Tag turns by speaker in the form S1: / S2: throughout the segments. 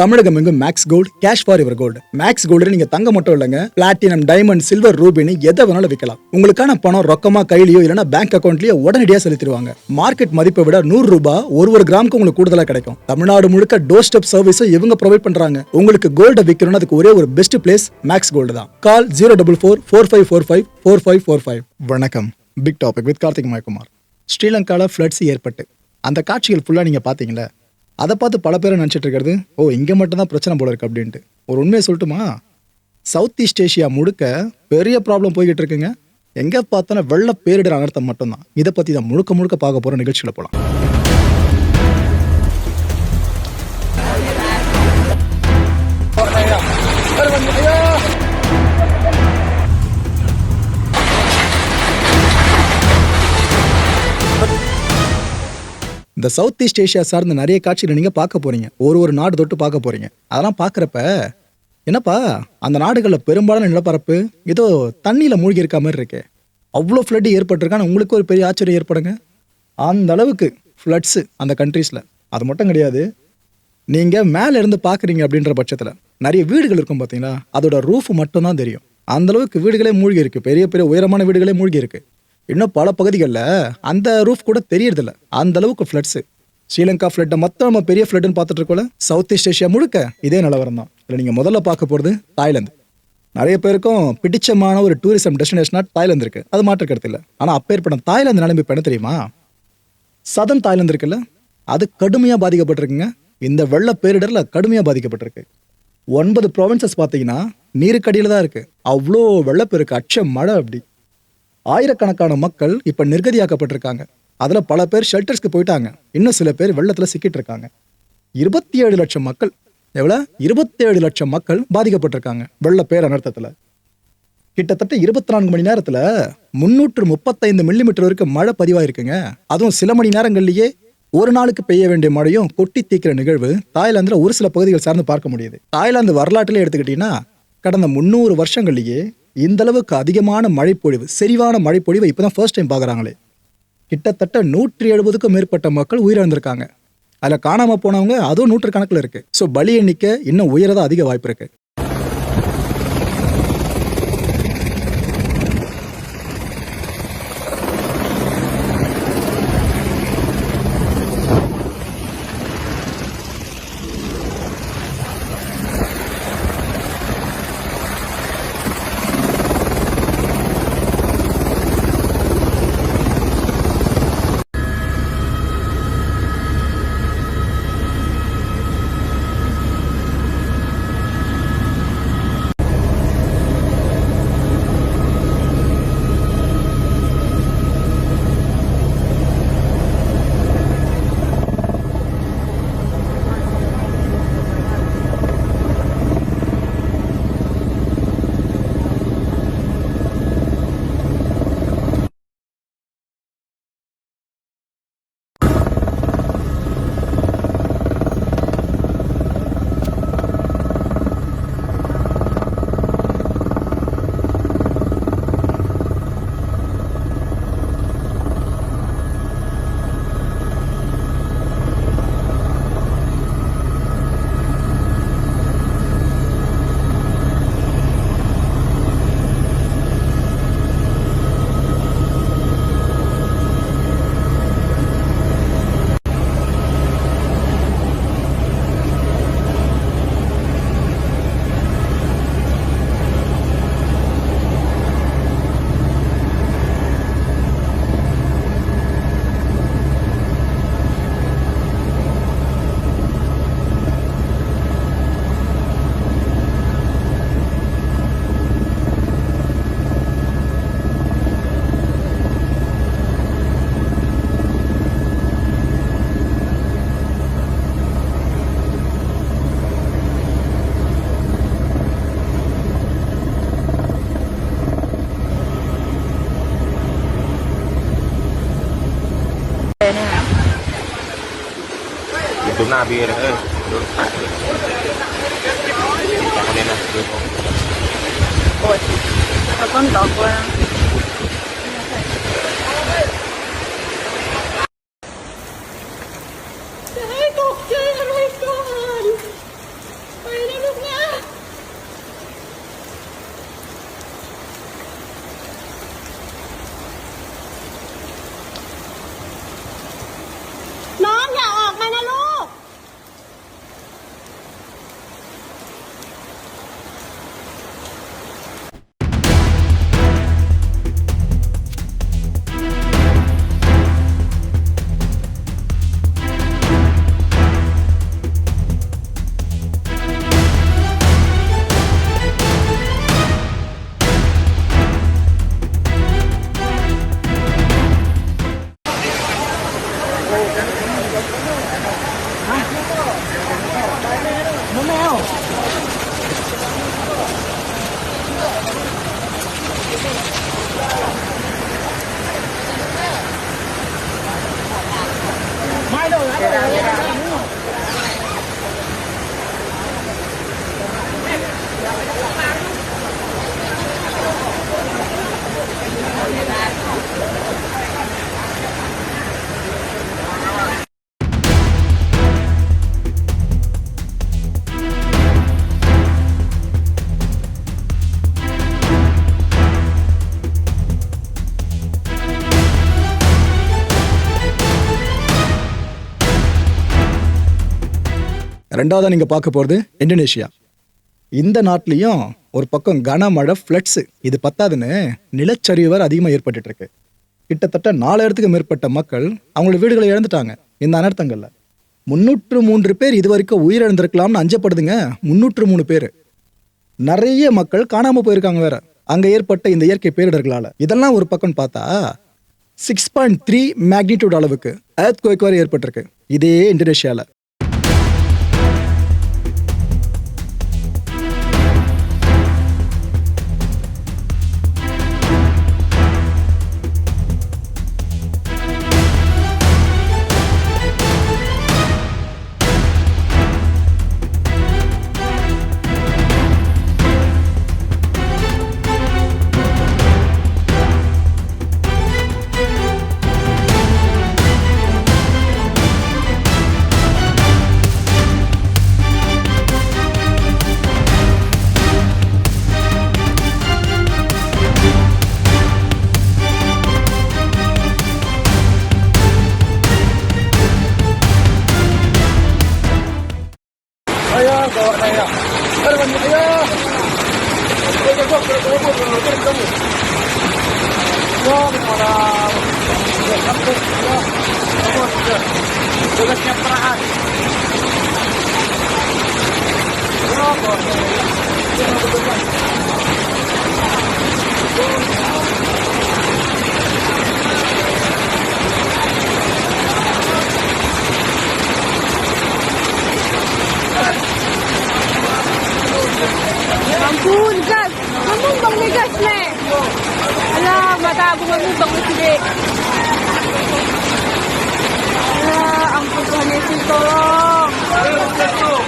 S1: தமிழகம் எங்கும் max gold cash for இவர் gold max gold நீங்க தங்க மட்டும் இல்லைங்க. பிளாட்டினம் டைமண்ட் சில்வர் ரூபினி எதை வேணாலும் விற்கலாம் உங்களுக்கான பணம் ரொக்கமா கையிலயோ இல்லைன்னா பேங்க் அக்கௌண்ட்லயோ உடனடியாக செலுத்திடுவாங்க. மார்க்கெட் மதிப்பை விட நூறு ரூபாய் ஒரு ஒரு கிராமுக்கு உங்களுக்கு கூடுதலா கிடைக்கும். தமிழ்நாடு முழுக்க டோர் ஸ்டெப் சர்வீஸும் இவங்க ப்ரொவைட் பண்றாங்க. உங்களுக்கு கோல்ட விற்கணும்னு அதுக்கு ஒரே ஒரு பெஸ்ட் பிளேஸ் மேக்ஸ் கோல்டு தான். Call zero double four four five four five four five four five வணக்கம். பிக் டாபிக் வித் கார்த்திக் மயக்குமார் ஸ்ரீலங்காவில் ஃப்ளட்ஸ் ஏற்பட்டு. அந்த காட்சிகள் ஃபுல்லாக நீங்கள் பார்த்தீங்களா? அதை பார்த்து பல பேரை நினச்சிட்டு இருக்கிறது. ஓ இங்கே மட்டும்தான் பிரச்சனை போல இருக்கு அப்படின்ட்டு. ஒரு உண்மையை சொல்லட்டுமா? சவுத் ஈஸ்ட் ஏஷியா முழுக்க பெரிய ப்ராப்ளம் போய்கிட்டு இருக்குங்க. எங்கே பார்த்தாலும் வெள்ள பேரிடர் அனர்த்தம் மட்டும்தான். இதை பற்றி தான் முழுக்க முழுக்க பார்க்க போகிற நிகழ்ச்சியில் போகலாம் இந்த சவுத் ஈஸ்ட் ஏஷியா சார்ந்த நிறைய காட்சிகளை நீங்கள் பார்க்க போறீங்க. ஒரு ஒரு நாடு தொட்டு பார்க்க போறீங்க. அதெல்லாம் பார்க்குறப்ப என்னப்பா அந்த நாடுகளில் பெரும்பாலான நிலப்பரப்பு ஏதோ தண்ணியில் மூழ்கி இருக்க மாதிரி இருக்கே. அவ்வளோ ஃப்ளட் ஏற்பட்டிருக்கான்னு உங்களுக்கு ஒரு பெரிய ஆச்சரியம் ஏற்படுங்க. அந்த அளவுக்கு ஃப்ளட்ஸு அந்த கண்ட்ரீஸில் அது மட்டும் கிடையாது. நீங்கள் மேலே இருந்து பார்க்குறீங்க அப்படின்ற பட்சத்தில் நிறைய வீடுகள் இருக்கும் பார்த்தீங்களா அதோட ரூஃப் மட்டும்தான் தெரியும். அந்தளவுக்கு வீடுகளே மூழ்கி இருக்கு. பெரிய பெரிய உயரமான வீடுகளே மூழ்கி இருக்குது இன்னும் பல பகுதிகளில் அந்த ரூஃப் கூட தெரியறதில்ல. அந்த அளவுக்கு ஃப்ளட்ஸு ஸ்ரீலங்கா ஃப்ளட்டை மொத்தம் நம்ம பெரிய ஃப்ளட்னு பார்த்துட்டு இருக்கோம்ல. சவுத் ஈஸ்ட் ஏஷியா முழுக்க இதே நிலவரம் தான் இல்லை நீங்கள் முதல்ல பார்க்க போகிறது தாய்லாந்து நிறைய பேருக்கும் பிடிச்சமான ஒரு டூரிசம் டெஸ்டினேஷனாக தாய்லாந்து இருக்கு. அது மாற்றுக்கிறது இல்லை. ஆனால் அப்பேற்பட்ட தாய்லாந்து நிலைமை இப்போ என்ன தெரியுமா? சதன் தாய்லாந்து இருக்குல்ல. அது கடுமையாக பாதிக்கப்பட்டிருக்குங்க. இந்த வெள்ள பேரிடரில் கடுமையாக பாதிக்கப்பட்டிருக்கு. ஒன்பது ப்ரொவின்சஸ் பார்த்தீங்கன்னா நீருக்கடியில் தான் இருக்குது அவ்வளோ வெள்ளப்பெருக்கு. அச்ச மழை அப்படி. ஆயிரக்கணக்கான மக்கள் இப்போ நிர்கதியாக்கப்பட்டிருக்காங்க. அதில் பல பேர் ஷெல்டர்ஸ்க்கு போயிட்டாங்க. இன்னும் சில பேர் வெள்ளத்தில் சிக்கிட்டு இருக்காங்க இருபத்தி ஏழு லட்சம் மக்கள் எவ்வளோ? இருபத்தேழு லட்சம் மக்கள் பாதிக்கப்பட்டிருக்காங்க வெள்ள பேர் அனர்த்தத்தில் கிட்டத்தட்ட இருபத்தி நான்கு மணி நேரத்தில் முன்னூற்று முப்பத்தைந்து மில்லிமீட்டர் வரைக்கும் மழை பதிவாயிருக்குங்க. அதுவும் சில மணி நேரங்கள்லயே ஒரு நாளுக்கு பெய்ய வேண்டிய மழையும் கொட்டி தீக்கிற நிகழ்வு தாய்லாந்துல ஒரு சில பகுதிகள் சார்ந்து பார்க்க முடியுது. தாய்லாந்து வரலாற்றிலே எடுத்துக்கிட்டீங்கன்னா கடந்த முந்நூறு வருஷங்கள்லேயே இந்த அளவுக்கு அதிகமான மழைப்பொழிவு செறிவான மழைப்பொழிவை இப்பதான் ஃபர்ஸ்ட் டைம் பார்க்குறாங்களே கிட்டத்தட்ட நூற்றி எழுபதுக்கும் மேற்பட்ட மக்கள் உயிரிழந்திருக்காங்க. அதில் காணாமல் போனவங்க அதுவும் நூற்றுக்கணக்கில் இருக்குது ஸோ பலி எண்ணிக்கை இன்னும் உயரதான் அதிக வாய்ப்பு
S2: இருக்குது nabir. Eh. Kanina dito oh kontak ko
S1: ரெண்டாவதாக நீங்கள் பார்க்க போகிறது இந்தோனேஷியா. இந்த நாட்டிலையும் ஒரு பக்கம் கனமழை ஃப்ளட்ஸு இது பத்தாதுன்னு நிலச்சரிவு வேறு அதிகமாக ஏற்பட்டுட்டு இருக்கு கிட்டத்தட்ட நாலாயிரத்துக்கு மேற்பட்ட மக்கள் அவங்களோட வீடுகளை இழந்துட்டாங்க இந்த அனர்த்தங்களில். முன்னூற்று மூன்று பேர் இது வரைக்கும் உயிரிழந்திருக்கலாம்னு அஞ்சப்படுதுங்க முன்னூற்று மூணு பேர். நிறைய மக்கள் காணாமல் போயிருக்காங்க வேற. அங்கே ஏற்பட்ட இந்த இயற்கை பேரிடர்களால். இதெல்லாம் ஒரு பக்கம் பார்த்தா சிக்ஸ் பாயிண்ட் த்ரீ மேக்னிடியூட் அளவுக்கு எர்த் கோய்க்கு வரை ஏற்பட்டிருக்கு. இதே இந்தோனேஷியாவில்
S2: Ampun, gas. Mamumbang ni gas ni. Ala, mata aku mamumbang ni sidik. Ala, ampun Tuhan Yesus. Tolong,
S3: tolong.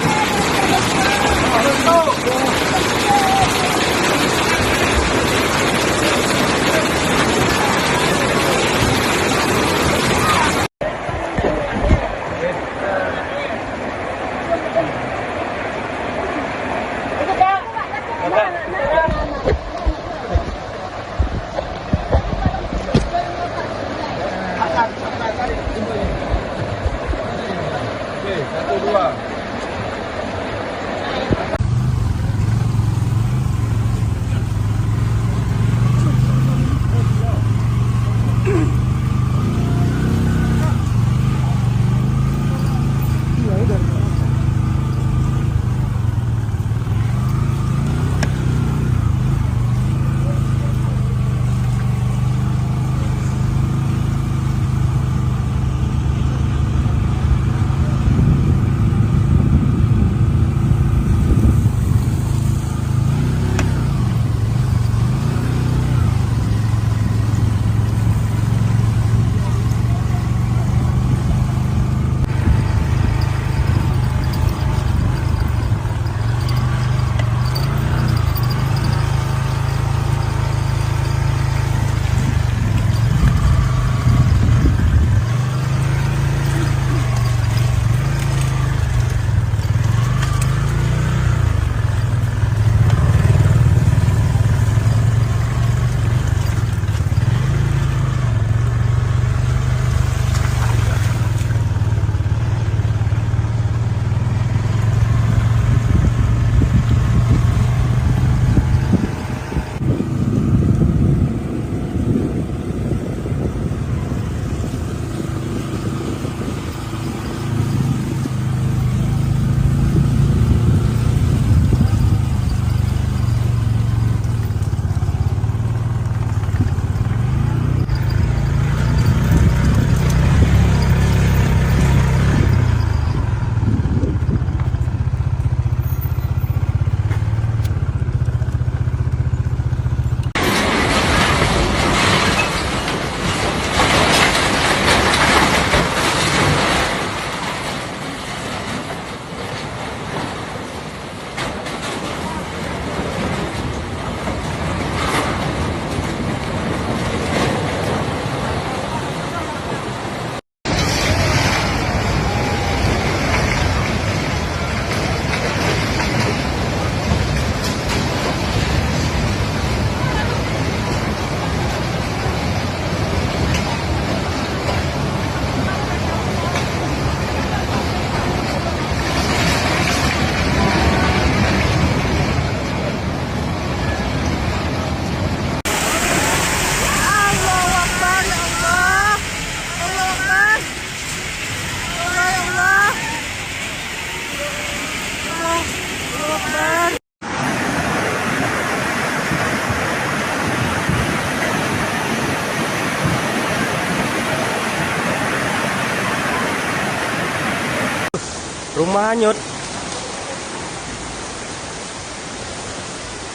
S3: Hanyut.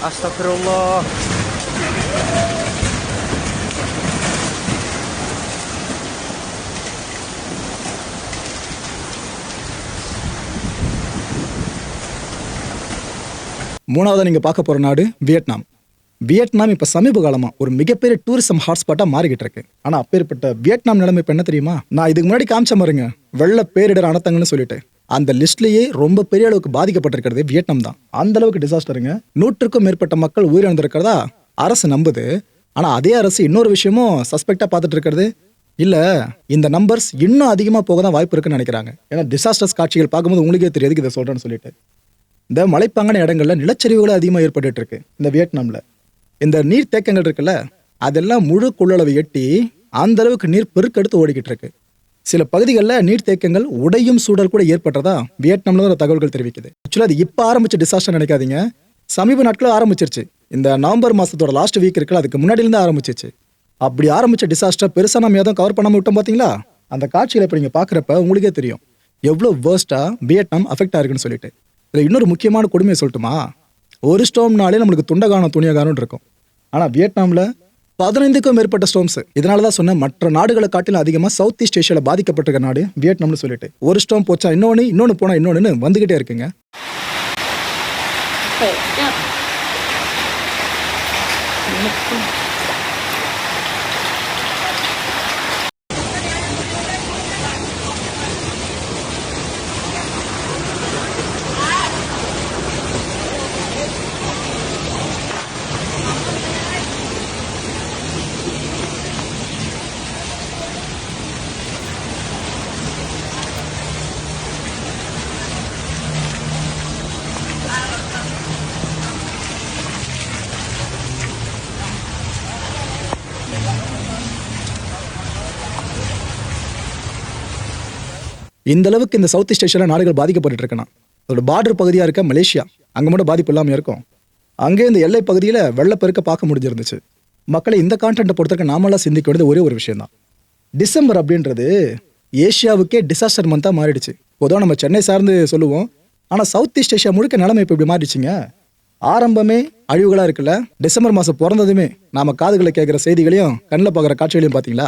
S3: Astagfirullah.
S1: மூணாவதா நீங்கள் பார்க்க போகிற நாடு வியட்நாம். வியட்நாம் இப்போ சமீப காலமாக ஒரு மிகப்பெரிய டூரிசம் ஹாட்ஸ்பாட்டாக மாறிக்கிட்டு இருக்கு. ஆனால் அப்பேற்பட்ட வியட்நாம் நிலைமை இப்போ என்ன தெரியுமா? நான் இதுக்கு முன்னாடி காமிச்ச பாருங்க வெள்ள பேரிடர் அனத்தங்கன்னு சொல்லிட்டு. அந்த லிஸ்ட்லேயே ரொம்ப பெரிய அளவுக்கு பாதிக்கப்பட்டிருக்கிறது வியட்நாம் தான். அந்த அளவுக்கு டிசாஸ்டருங்க நூற்றுக்கும் மேற்பட்ட மக்கள் உயிரிழந்திருக்கிறதா அரசு நம்புது. ஆனால் அதே அரசு இன்னொரு விஷயமும் சஸ்பெக்டாக பார்த்துட்டு இருக்கிறது இல்லை இந்த நம்பர்ஸ் இன்னும் அதிகமாக போக தான் வாய்ப்பு இருக்குன்னு நினைக்கிறாங்க. ஏன்னா டிசாஸ்டர்ஸ் காட்சிகள் பார்க்கும்போது உங்களுக்கே தெரியாது இதை சொல்கிறேன்னு சொல்லிட்டு. இந்த மலைப்பாங்கான இடங்களில் நிலச்சரிவுகளும் அதிகமாக ஏற்பட்டு இருக்கு இந்த வியட்நாமில். இந்த நீர் தேக்கங்கள் இருக்குல்ல அதெல்லாம் முழு கொள்ளளவு எட்டி அந்த அளவுக்கு நீர் பெருக்கெடுத்து ஓடிக்கிட்டு இருக்கு சில பகுதிகளில் நீர்த்தேக்கங்கள் உடையும் சூழல் கூட ஏற்பட்டதா வியட்நாம்ல ஒரு தகவல்கள் தெரிவிக்குது. ஆக்சுவலாக அது இப்போ ஆரம்பிச்ச டிசாஸ்டர் நினைக்காதீங்க. சமீப நாட்கள் ஆரம்பிச்சிருச்சு. இந்த நவம்பர் மாசத்தோட லாஸ்ட் வீக் இருக்குல்ல அதுக்கு முன்னாடியிலிருந்து ஆரம்பிச்சிச்சு அப்படி ஆரம்பிச்ச டிசாஸ்டர் பெருசாக நம்ம எதுவும் கவர் பண்ணாம விட்டோம் பார்த்தீங்களா அந்த காட்சிகளை இப்போ நீங்கள் பார்க்குறப்ப உங்களுக்கே தெரியும். எவ்வளோ வேர்ஸ்ட்டாக வியட்நாம் அஃபெக்ட் ஆயிருக்குன்னு சொல்லிட்டு. இதில் இன்னொரு முக்கியமான கொடுமையை சொல்லட்டுமா? ஒரு ஸ்டோம்னாலே நம்மளுக்கு துண்டகானம் துணியகானம் இருக்கும். ஆனால் வியட்நாம்ல பதினைந்துக்கும் மேற்பட்ட ஸ்டோம்ஸ் இதனால தான் சொன்னேன் மற்ற நாடுகளை காட்டிலும் அதிகமாக சவுத் ஈஸ்ட் ஏஷியாவில் பாதிக்கப்பட்டிருக்க நாடு வியட்நாம்னு சொல்லிட்டு. ஒரு ஸ்டோம் போச்சா இன்னொன்று இன்னொன்று போனால் இன்னொன்று வந்துகிட்டே இருக்குங்க.
S4: Khổ
S1: இந்த அளவுக்கு இந்த சவுத் ஈஸ்ட் ஏஷியாவில் நாடுகள் பாதிக்கப்பட்டு இருக்கணும் அதோட பார்டர் பகுதியாக இருக்க மலேசியா அங்கே மட்டும் பாதிப்பு இல்லாமல் இருக்கும். அங்கே இந்த எல்லை பகுதியில் வெள்ளப்பெருக்க பார்க்க முடிஞ்சிருந்துச்சு. மக்களை இந்த கான்டென்ட்டை பொறுத்தவரைக்கும் நாமெல்லாம் சிந்திக்க வேண்டியது ஒரே ஒரு விஷயம் தான் டிசம்பர் அப்படின்றது ஏஷியாவுக்கே டிசாஸ்டர் மந்தாக மாறிடுச்சு. பொதுவாக நம்ம சென்னை சார்ந்து சொல்லுவோம். ஆனால் சவுத் ஈஸ்ட் ஏஷியா முழுக்க நிலைமை இப்போ இப்படி மாறிடுச்சுங்க. ஆரம்பமே அழிவுகளாக இருக்குல்ல. டிசம்பர் மாதம் பிறந்ததுமே நாம காதுகளை கேட்குற செய்திகளையும் கண்ணில் பார்க்குற காட்சிகளையும் பார்த்தீங்களா?